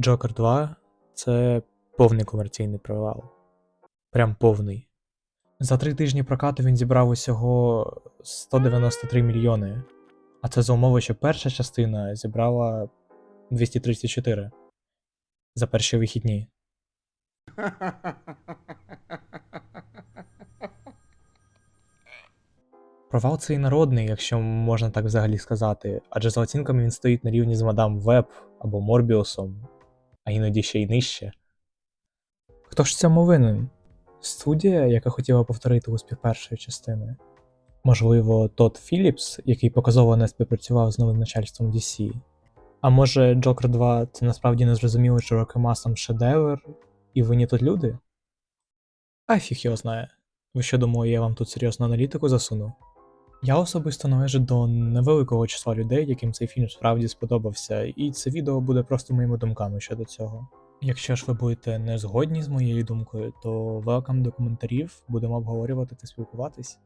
Джокер 2 це повний комерційний провал. Прям повний. За три тижні прокату він зібрав усього 193 мільйони. А це за умови, що перша частина зібрала 234 за перші вихідні. Провал цей народний, якщо можна так взагалі сказати, адже за оцінками він стоїть на рівні з Мадам Веб або Морбіусом, а іноді ще й нижче. Хто ж цьому винен? Студія, яка хотіла повторити успіх першої частини. Можливо, Тодд Філіпс, який показово не співпрацював з новим начальством DC. А може, Джокер 2 це насправді незрозумілий широким масам шедевр, і винні тут люди? А фіг його знає. Ви що думали, я вам тут серйозну аналітику засуну? Я особисто належу до невеликого числа людей, яким цей фільм справді сподобався, і це відео буде просто моїми думками щодо цього. Якщо ж ви будете не згодні з моєю думкою, то велкам до коментарів, будемо обговорювати та спілкуватись.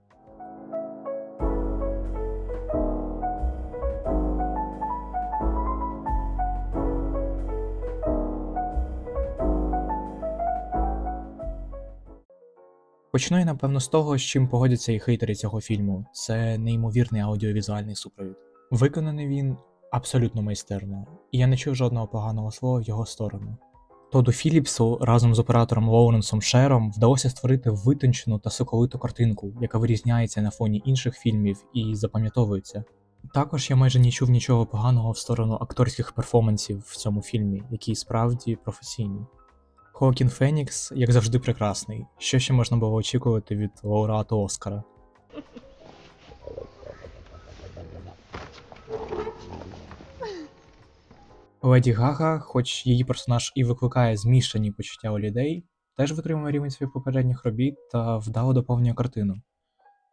Почну я, напевно, з того, з чим погодяться і хейтери цього фільму. Це неймовірний аудіовізуальний супровід. Виконаний він абсолютно майстерно, і я не чув жодного поганого слова в його сторону. Тоду Філіпсу разом з оператором Лоуренсом Шером вдалося створити витончену та соковиту картинку, яка вирізняється на фоні інших фільмів і запам'ятовується. Також я майже не чув нічого поганого в сторону акторських перформансів в цьому фільмі, які справді професійні. Хоакін Фенікс, як завжди, прекрасний. Що ще можна було очікувати від лауреата Оскара? Леді Гага, хоч її персонаж і викликає змішані почуття у людей, теж витримує рівень своїх попередніх робіт та вдало доповнює картину.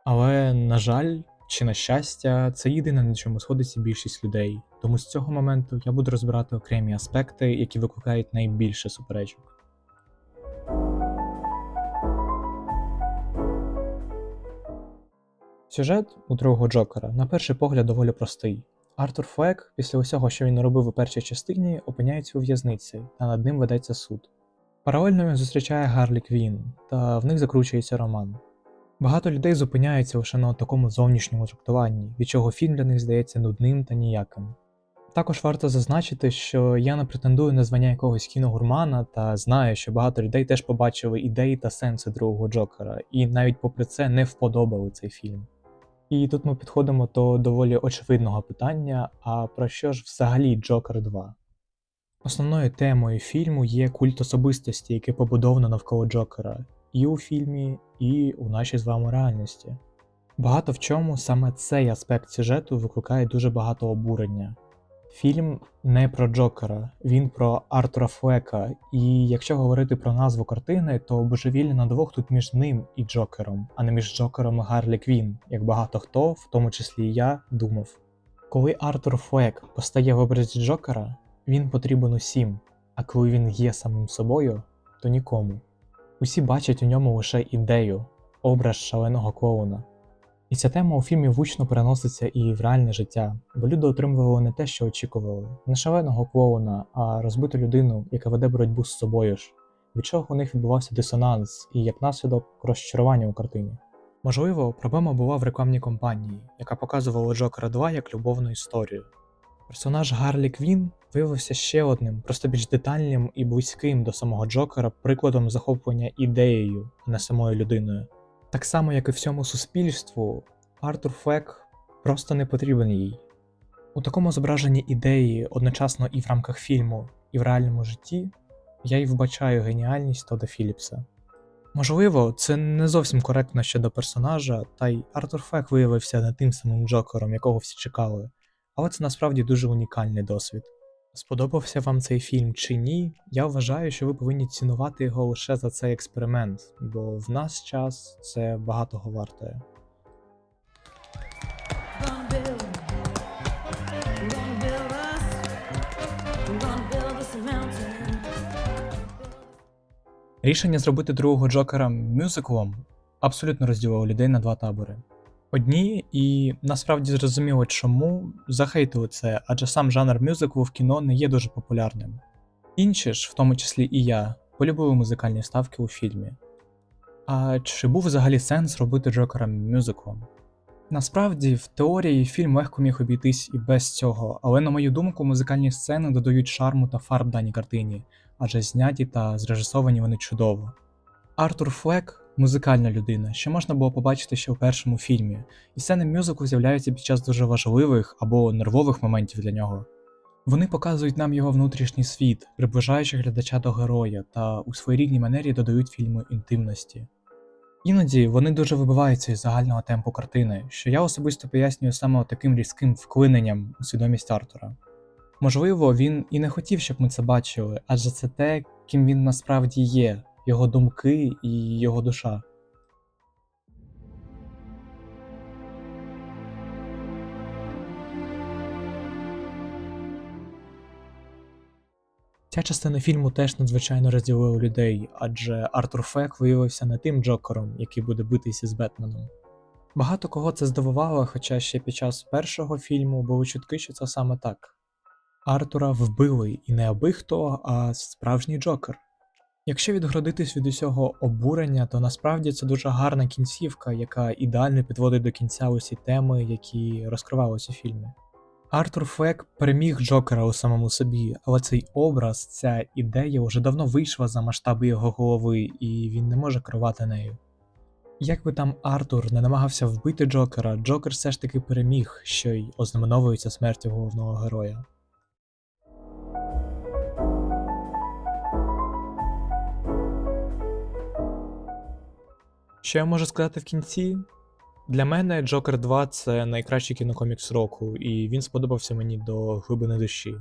Але, на жаль, чи на щастя, це єдине, на чому сходиться більшість людей. Тому з цього моменту я буду розбирати окремі аспекти, які викликають найбільше суперечок. Сюжет у другого Джокера на перший погляд доволі простий. Артур Флек, після усього, що він робив у першій частині, опиняється у в'язниці, та над ним ведеться суд. Паралельно він зустрічає Гарлі Квін, та в них закручується роман. Багато людей зупиняються лише на такому зовнішньому трактуванні, від чого фільм для них здається нудним та ніяким. Також варто зазначити, що я не претендую на звання якогось кіногурмана та знаю, що багато людей теж побачили ідеї та сенси другого Джокера, і навіть попри це не вподобали цей фільм. І тут ми підходимо до доволі очевидного питання: а про що ж взагалі Джокер 2? Основною темою фільму є культ особистості, який побудовано навколо Джокера, і у фільмі, і у нашій з вами реальності. Багато в чому саме цей аспект сюжету викликає дуже багато обурення. Фільм не про Джокера, він про Артура Флека, і якщо говорити про назву картини, то божевілля на двох тут між ним і Джокером, а не між Джокером і Гарлі Квін, як багато хто, в тому числі і я, думав. Коли Артур Флек постає в образі Джокера, він потрібен усім, а коли він є самим собою, то нікому. Усі бачать у ньому лише ідею, образ шаленого клоуна. І ця тема у фільмі влучно переноситься і в реальне життя, бо люди отримували не те, що очікували, не шаленого клоуна, а розбиту людину, яка веде боротьбу з собою ж, від чого у них відбувався дисонанс і як наслідок розчарування у картині. Можливо, проблема була в рекламній кампанії, яка показувала Джокера 2 як любовну історію. Персонаж Гарлі Квін виявився ще одним, просто більш детальним і близьким до самого Джокера прикладом захоплення ідеєю, а не самою людиною. Так само, як і всьому суспільству, Артур Флек просто не потрібен їй. У такому зображенні ідеї одночасно і в рамках фільму, і в реальному житті я й вбачаю геніальність Тода Філіпса. Можливо, це не зовсім коректно щодо персонажа, та й Артур Флек виявився не тим самим Джокером, якого всі чекали, але це насправді дуже унікальний досвід. Сподобався вам цей фільм чи ні? Я вважаю, що ви повинні цінувати його лише за цей експеримент, бо в нас час це багатого вартує. Рішення зробити другого Джокера мюзиклом абсолютно розділило людей на два табори. Одні, і насправді зрозуміло чому, захейтили це, адже сам жанр мюзиклу в кіно не є дуже популярним. Інші ж, в тому числі і я, полюбили музикальні вставки у фільмі. А чи був взагалі сенс робити Джокера мюзиклом? Насправді, в теорії фільм легко міг обійтись і без цього, але на мою думку, музикальні сцени додають шарму та фарб даній картині, адже зняті та зрежисовані вони чудово. Артур Флек музикальна людина, що можна було побачити ще в першому фільмі, і сцени мюзиклу з'являються під час дуже важливих або нервових моментів для нього. Вони показують нам його внутрішній світ, приближаючи глядача до героя, та у своєрідній манері додають фільму інтимності. Іноді вони дуже вибиваються із загального темпу картини, що я особисто пояснюю саме таким різким вклиненням у свідомість Артура. Можливо, він і не хотів, щоб ми це бачили, адже це те, ким він насправді є, його думки і його душа. Ця частина фільму теж надзвичайно розділила людей, адже Артур Фек виявився не тим Джокером, який буде битися з Бетменом. Багато кого це здивувало, хоча ще під час першого фільму були чутки, що це саме так. Артура вбили і не аби хто, а справжній Джокер. Якщо відгородитись від усього обурення, то насправді це дуже гарна кінцівка, яка ідеально підводить до кінця усі теми, які розкривалися у фільмі. Артур Флек переміг Джокера у самому собі, але цей образ, ця ідея вже давно вийшла за масштаби його голови, і він не може керувати нею. Як би там Артур не намагався вбити Джокера, Джокер все ж таки переміг, що й ознаменовується смертю головного героя. Що я можу сказати в кінці? Для мене Джокер 2 це найкращий кінокомікс року, і він сподобався мені до глибини душі.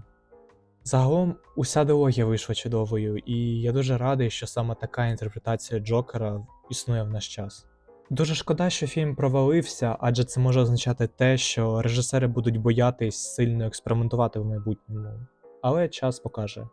Загалом, уся дилогія вийшла чудовою, і я дуже радий, що саме така інтерпретація Джокера існує в наш час. Дуже шкода, що фільм провалився, адже це може означати те, що режисери будуть боятись сильно експериментувати в майбутньому, але час покаже.